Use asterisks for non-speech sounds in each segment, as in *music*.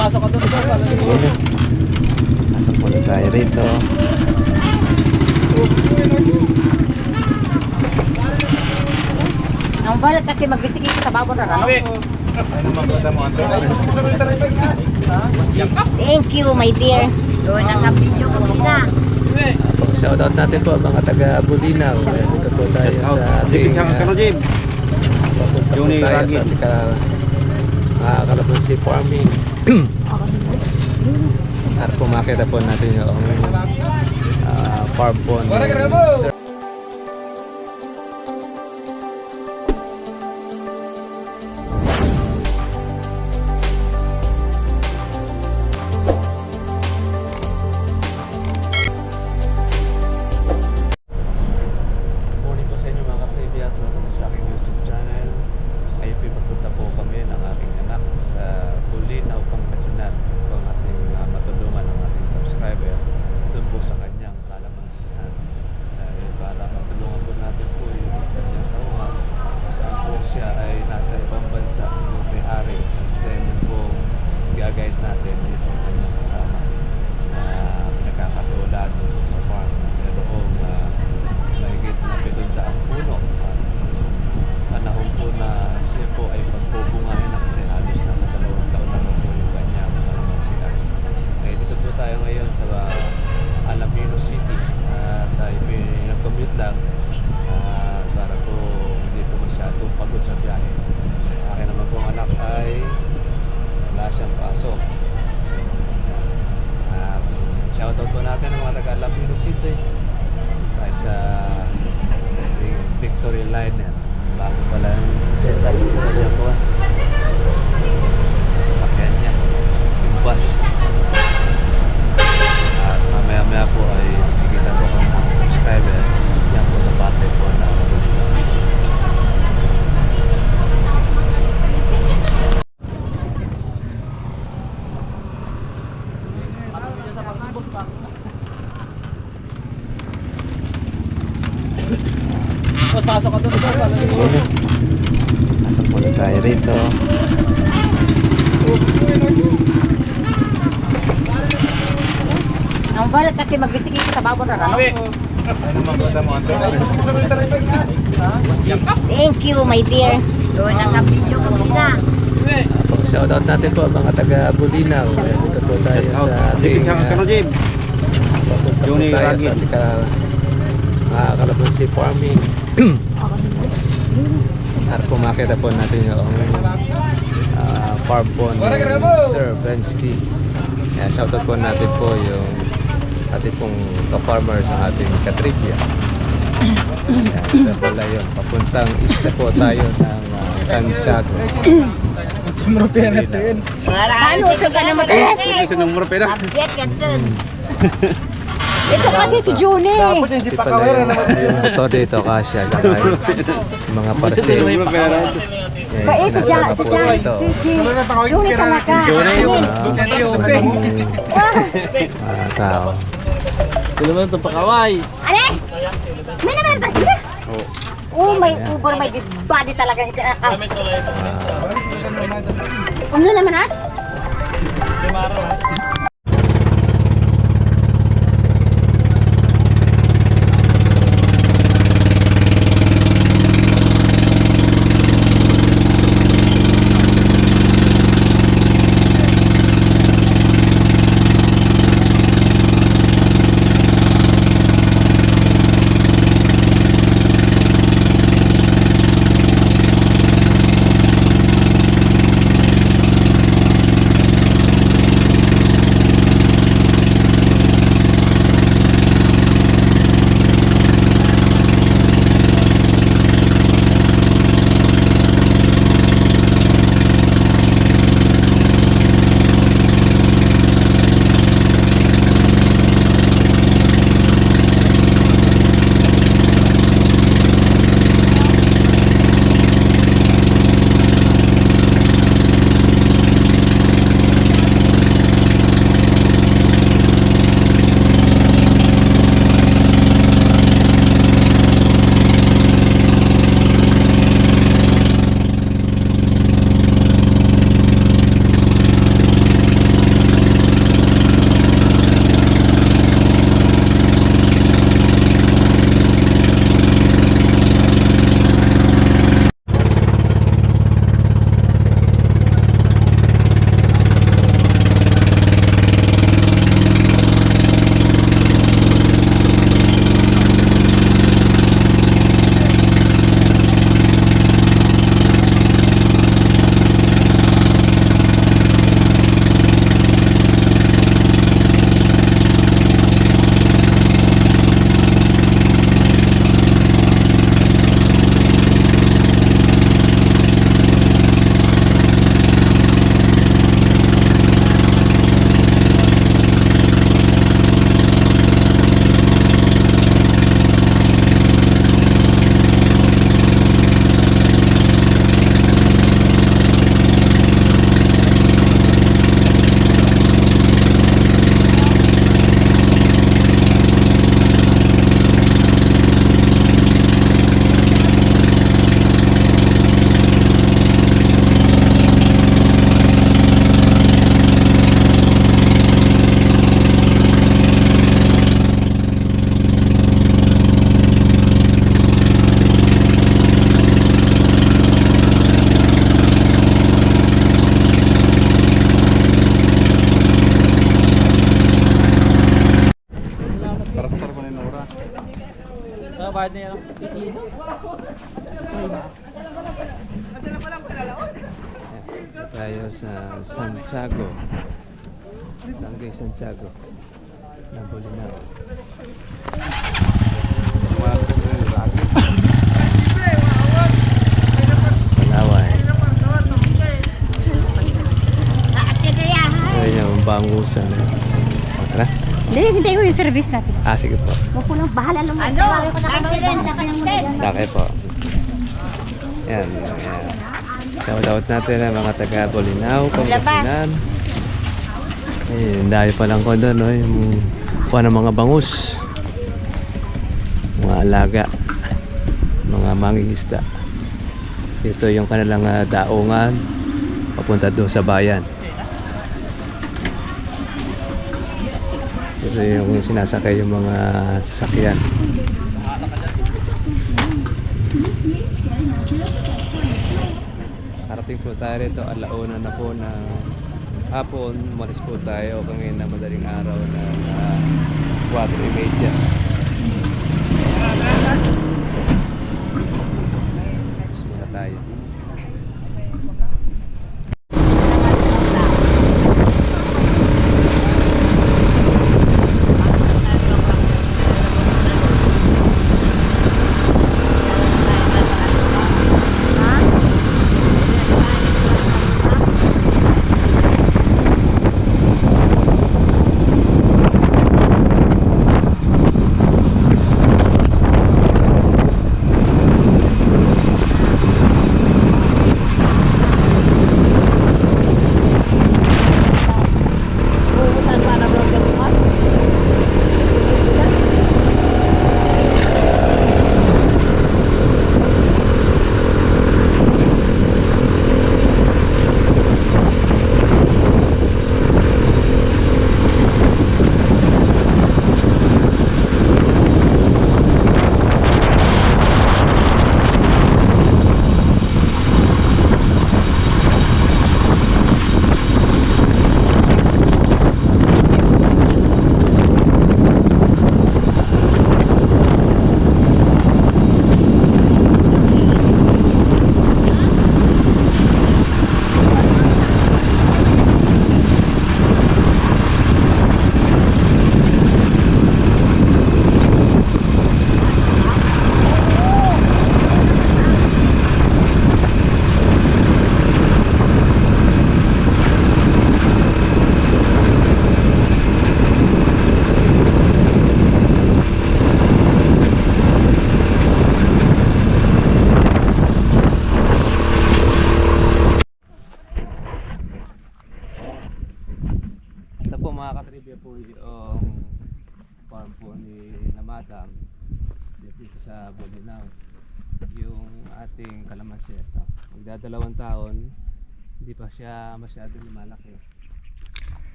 pasok ka doon. Pasok muna tayo rito. Ang balat na kayo magbisigi sa babon na rano. Thank you, my dear. Doon ang kapilyo ko na. Shoutout natin po mga taga Bulinaw. Dito po tayo sa ating uh, papunta po tayo sa ating uh, Calabansi Farming. At pumakita po natin yung uh, farm po ni Sir Liner bago pala yung setup ko niya po sasakyan niya yung bus at mamaya maya po ay makikita po kami mga subscriber yan po sa parte po na Mas pasok ka doon. Pasok muna tayo rito. Ang balat na kayo sa babon na rano. Thank you, my dear. Doon ang kapilyo ko na. Shoutout natin po mga taga Bulinaw. Dito po tayo sa ating uh, papunta po tayo sa ating ka, uh, Calabansi Farming. At pumakita po natin yung uh, farm po ni Sir Bensky. Kaya shoutout po natin po yung ating pong ka-farmer sa ating katribya. Yan, ito pala yun. Papuntang isla po tayo ng uh, Santiago. Ano, sa ka naman Kasi ng mura pera. Update ka. *laughs* Ito kasi si Juni. Ito pala yung, yung motor dito, Kasya. Tsaka yung, *laughs* yung mga parcel. Eh, eh, si Jan, si Jan, si Juni. Juni ka na ka. Amin. *laughs* Ah, mga tao. Ito naman itong pakaway. Ale! May naman ba sila? Oh, may uber, may body talaga. Ito, ah, ah. Ah, Ano naman at? motor Sa bayad na yan. Tayo sa Santiago. Barangay Santiago. Na Bolinao. Palawan. Aakyat na yan. Ayun yung bangusan. Tara. Hindi, hindi ko yung service natin. Ah, sige po. Huwag ko lang bahala lumang. Ano? ko sa kanyang muna Laki po. Yan, yan. Shout-out natin ang mga taga Bolinao, Pangasinan. Ayun, dahil pa lang ko doon, no? yung kuha ng mga bangus. Mga alaga. Mga mangingisda. Ito yung kanilang ah, daungan papunta doon sa bayan. Ito yung sinasakay yung mga sasakyan. Karating po tayo rito, alauna na po na hapon. Umalis po tayo ngayon na madaling araw na uh, 4.30. siya masyadong lumalaki.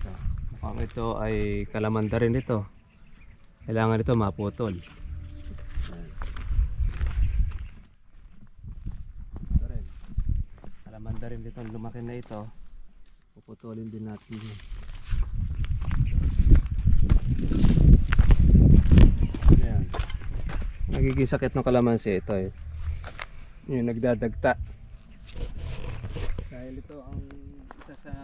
Ito. Mukhang ito ay kalamanda rin ito. Kailangan ito maputol. Ito rin. Kalamanda rin dito. Lumaki na ito puputulin din natin yun. Ayan. Nagiging sakit ng kalamansi ito eh. Yung nagdadagta. Dahil ito ang isa sa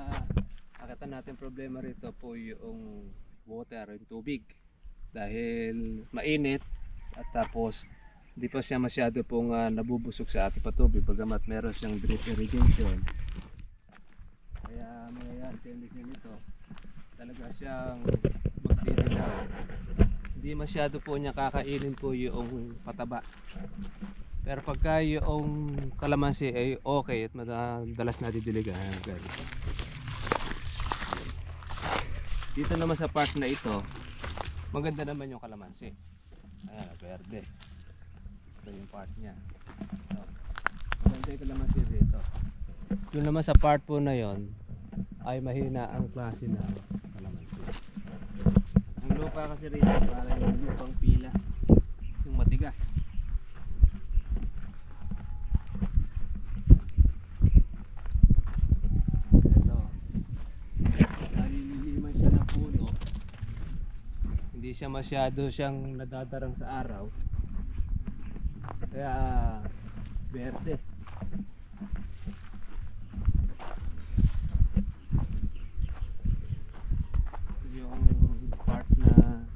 akatan natin problema rito po yung water, yung tubig. Dahil mainit at tapos hindi pa siya masyado pong ah, nabubusog sa ating patubig bagamat meron siyang drip irrigation. Kaya mangyayari tendency nito talaga siyang magtitinaw. Hindi masyado po niya kakainin po yung pataba. Pero pagka yung kalamansi ay okay at madalas nadidiligan. Dito naman sa part na ito, maganda naman yung kalamansi. Ayan, verde. Ito yung part niya. Ito. Maganda yung kalamansi dito. Doon naman sa part po na yon ay mahina ang klase ng kalamansi. Ang lupa kasi rito para yung lupang pila, yung matigas. Ito, nalililiman siya masyado siyang nadadarang sa araw. Kaya berde. Ito yung part na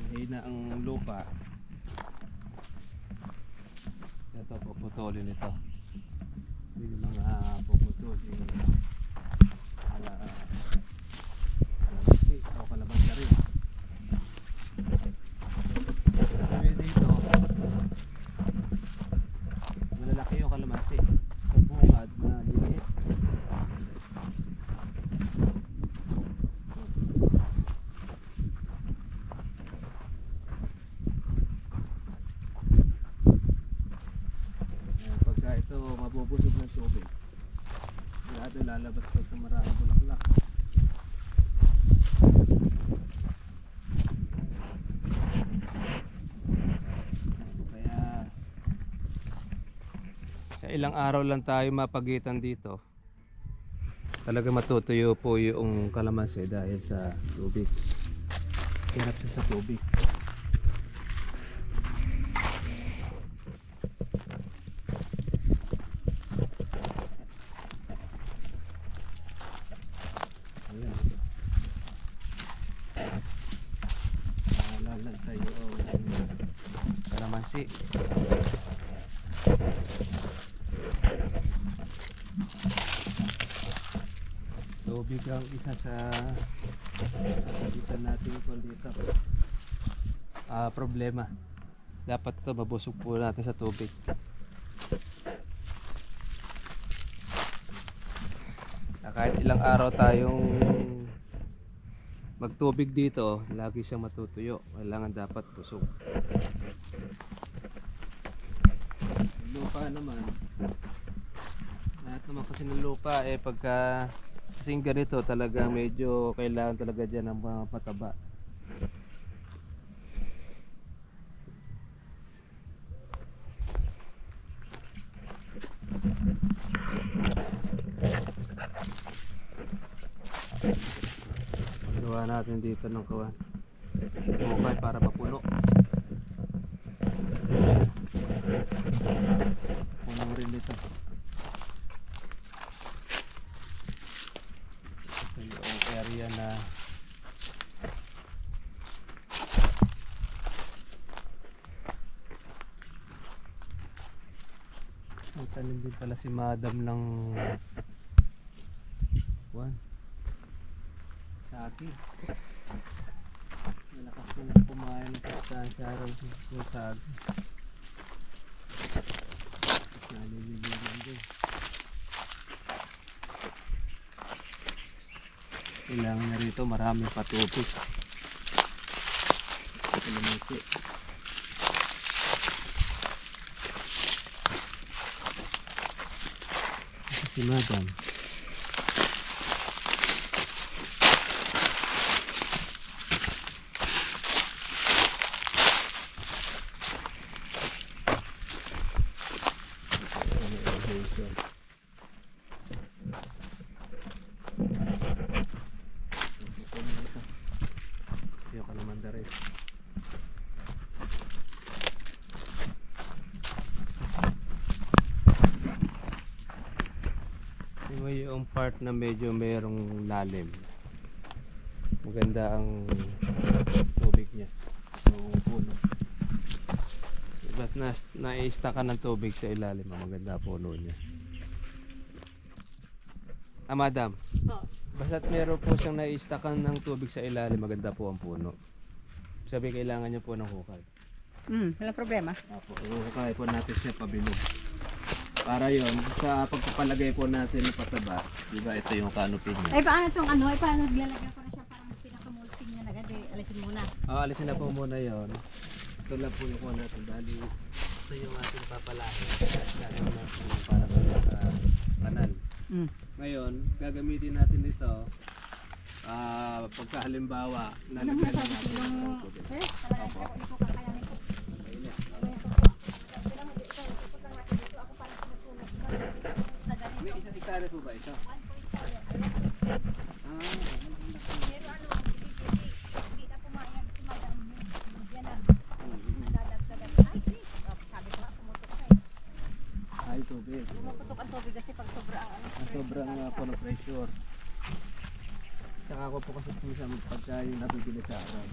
mahina ang lupa. Ito puputulin ito. Yung mga puputulin. Ala, kalamansi o kalamansi rin. Sabi dito, malalaki yung kalamansi. Sa bungad na liliit. Ayan, Pagka ito mabubusog ng tubig, sigurado lalabas pa sa maraming bulaklak. Kaya kaya ilang araw lang tayo mapagitan dito. Talaga matutuyo po yung kalamansi dahil sa tubig. Hirap siya sa tubig. Ayan. Naalala tayo ang kalamansi. Tubig ang isa sa kagitan natin kung dito. Ah, problema. Dapat to mabusog po natin sa tubig. Na kahit ilang araw tayong magtubig dito, lagi siyang matutuyo. Kailangan dapat busog. Lupa naman. Lahat naman kasi ng lupa eh pagka kasing ganito talaga medyo kailangan talaga dyan ng mga pataba. Pagawa natin dito ng kawan. Okay para mapuno. Puno rin dito. Ito yung area na May tanim din pala si madam ng Juan sa akin malakas kong kumain ng sustansya araw ko sa akin naliligilan din. Kailangan na rito maraming patupik kalamansi si madam Ayoko naman na rin. Yung part na medyo merong lalim. Maganda ang tubig niya. Yung puno. Ba't na, na-ista ka ng tubig sa ilalim, ang maganda puno niya. Ah, madam. Oh. Basta't meron po siyang naistakan ng tubig sa ilalim, maganda po ang puno. Sabi kailangan niya po ng hukay. Hmm, wala problema. Apo, hukay po natin siya pabilog. Para yon sa pagpapalagay po natin ng pataba, di ba ito yung canopy niya. Ay, paano itong ano? Ay, paano lalagyan ko na siya parang pinakamulting niya na agad eh. Alisin muna. Ah, alisin na po muna yon. Ito lang po yung kuha natin. Bali, ito yung ating papalahin. Lagyan natin yung para sa kanal. Hmm. Ngayon, gagamitin natin ito. Ah, pagka halimbawa, hektarya po ba ito? 1.7. Ah, Pero ano, hindi na pumayag si Madam yun. Yan ang dadagdagan. Ay, please. Sabi ko nga, pumutok na eh. Ay, tubig. Pumutok ang tubig kasi pag sobra ang ano. Ang sobrang uh, puno pressure. Tsaka ako po kasi po siya pagka yung nabibili sa araw.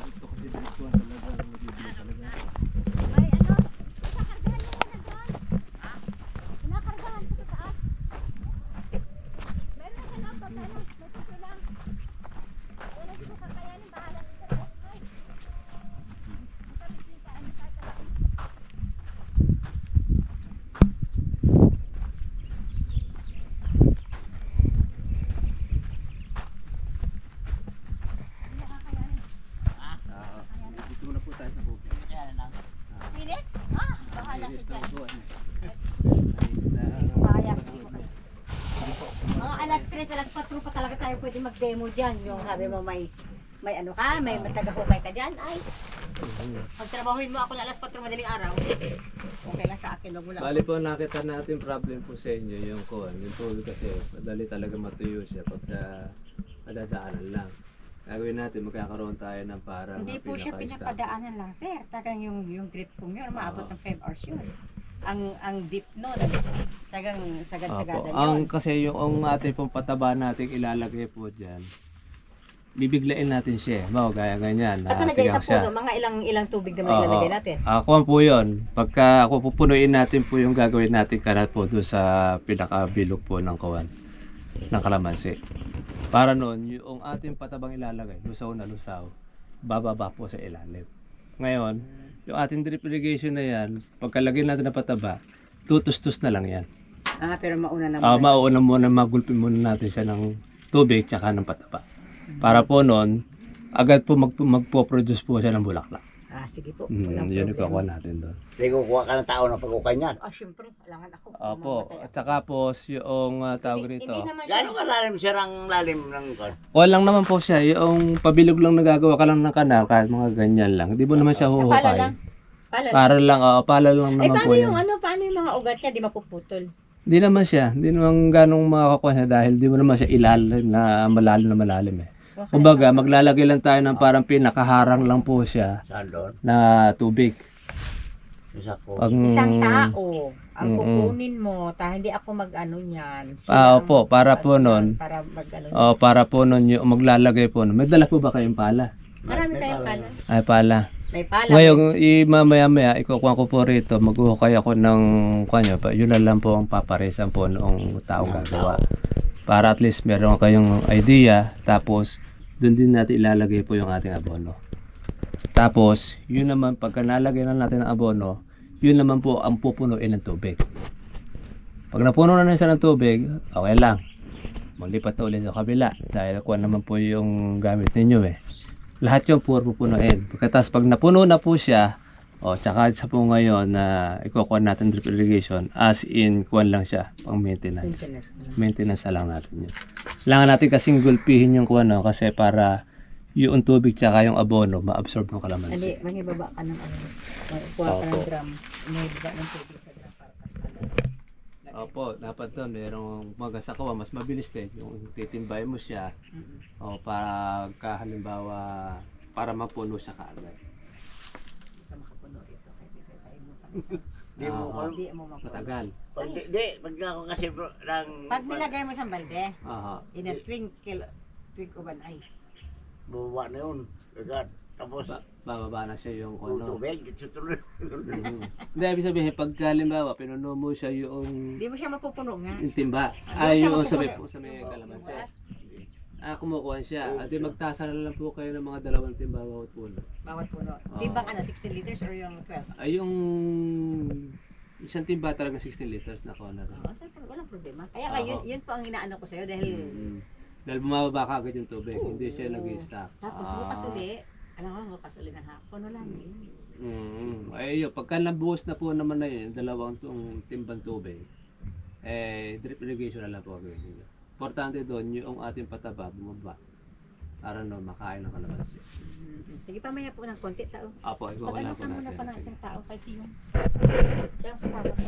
Ito kasi dito talaga, nabibili talaga. Ay, Mga alas 3, alas 4 pa talaga tayo pwede mag-demo dyan. Yung sabi mo may may ano ka, may matagahukay ka dyan. Ay, pag trabahuin mo ako na alas 4 madaling araw, okay lang sa akin. Huwag mo lang. Bali po nakita natin problem po sa inyo yung kuwan. Yung tubig kasi madali talaga matuyo siya pagka madadaanan lang. Gagawin natin, magkakaroon tayo ng parang Hindi po siya pinapadaanan lang, sir. Tagang yung, yung drip po yun, maabot ng 5 hours yun. Ang ang deep no, tagang sagad-sagada yun. Ang kasi yung ang ating pong pataba natin ilalagay po diyan. Bibiglain natin siya. Bao gaya ganyan. At na nagay sa puno, mga ilang ilang tubig na may Oo. ilalagay natin. Ako po 'yon. Pagka ako pupunuin natin po yung gagawin natin kanat po doon sa pinakabilog po ng kawan ng kalamansi. Para noon, yung ating patabang ilalagay, lusaw na lusaw, bababa po sa ilalim. Ngayon, yung ating drip irrigation na yan, pagkalagay natin na pataba, tutustos na lang yan. Ah, pero mauna na Ah, muna. mauuna muna magulpin muna natin siya ng tubig tsaka ng pataba. Para po noon, agad po mag, magpo-produce po siya ng bulaklak. Ah, sige po. Mm, Walang yun yung problema. kukuha natin doon. Hindi kukuha ka ng tao ng pagkukay niyan. Ah, syempre, kailangan ako. Opo, Mamamatay at ako. saka po yung uh, tawag Hindi- rito. Hindi naman siya. Gano'ng kalalim sir ang lalim ng kon? Wala lang naman po siya, yung pabilog lang nagagawa ka lang ng kanal kahit mga ganyan lang. Hindi mo naman siya Pala huhukay. lang. Pala lang. Para lang, oo, pala lang Ay, naman paano po yung yun. ano, paano yung mga ugat niya, di mapuputol? Hindi naman siya, hindi naman ganong makakuha siya dahil di mo naman siya ilalim na malalim na malalim eh. Kumbaga, maglalagay lang tayo ng parang pinakaharang lang po siya Saan doon? na tubig. Isa ko. Pag, Isang tao, ang Mm-mm. kukunin mo, ta, hindi ako mag-ano niyan. Siya Ah, ang opo, para po nun. Para mag-ano. Oh, para po nun yung maglalagay po nun. May dala po ba kayong pala? Marami tayong pala. Ay, pala. May pala. Ngayon, i mamaya maya ikukuha ko po rito, maghuhukay ako ng kanyo, pa yun na lang po ang paparesan po noong taong gagawa. Para at least meron kayong idea, tapos doon din natin ilalagay po yung ating abono. Tapos, yun naman, pagka nalagay na natin ang abono, yun naman po ang pupunuin ng tubig. Pag napuno na siya ng tubig, okay lang. Maglipat na ulit sa kabila dahil kuha naman po yung gamit ninyo eh lahat yung puro pupunuin. Pagkatapos pag napuno na po siya, o tsaka sa po ngayon na ikukuha natin drip irrigation, as in, kuwan lang siya, pang maintenance. Maintenance. Maintenance na lang natin yun. Kailangan natin kasing gulpihin yung kuwan, no? kasi para yung tubig tsaka yung abono, ma-absorb ng Hindi, kalamansi. manghibaba ka ng ano. Kuha ka ng drum. Manghibaba ng tubig sa drum para kasalan. Opo, dapat doon, merong magasakawa, mas mabilis din. Yung titimbay mo siya, Mm-mm. o para ka halimbawa, para mapuno siya kaagad. Sa makapuno ito. Kahit isa-isahin mo pa isa. *laughs* Di mo Ah, ko. Hindi mo mapuno. Matagal. Pag di, di, pag ako kasi bro, ng... Pag nilagay mo sa balde, Aha. in a twinkle, twinkle of an eye. Bumaba na yun. Agad. Tapos, Ba- bababa na siya yung puro ano. tubig. Sa tuloy. Mhm. Hindi, ibig sabihin, pag halimbawa, pinuno mo siya yung, Hindi mo siya mapupuno nga. yung timba, ay yung sabi mapupuno. po sa may kalamansi. Ah, kumukuha siya. At di magtasa na lang po kayo ng mga dalawang timba bawat puno. Bawat puno. Oo. Timbang ano, 16 liters or yung 12? Ay, yung isang timba talaga 16 liters na ko na. Oo, sir, walang problema. Kaya nga, yun, yun po ang inaano ko sa'yo dahil Mm. Dahil bumababa ka agad yung tubig, hindi siya nag-stack. tapos bukas uli, alam mo, bukas uli ng hapon, wala na yun. Mm. Ay, yun, pagka nabuhos na po naman na yun, dalawang tong timbang tubig, eh, drip irrigation na lang po gawin ninyo. Importante doon, yung ating pataba, bumaba. Para no, makain ng kalamansi. Sige, pamaya po ng konti tao. Apo, ikaw ano lang po ka muna natin. pa ng isang tao kasi yung... Kaya kasama ko.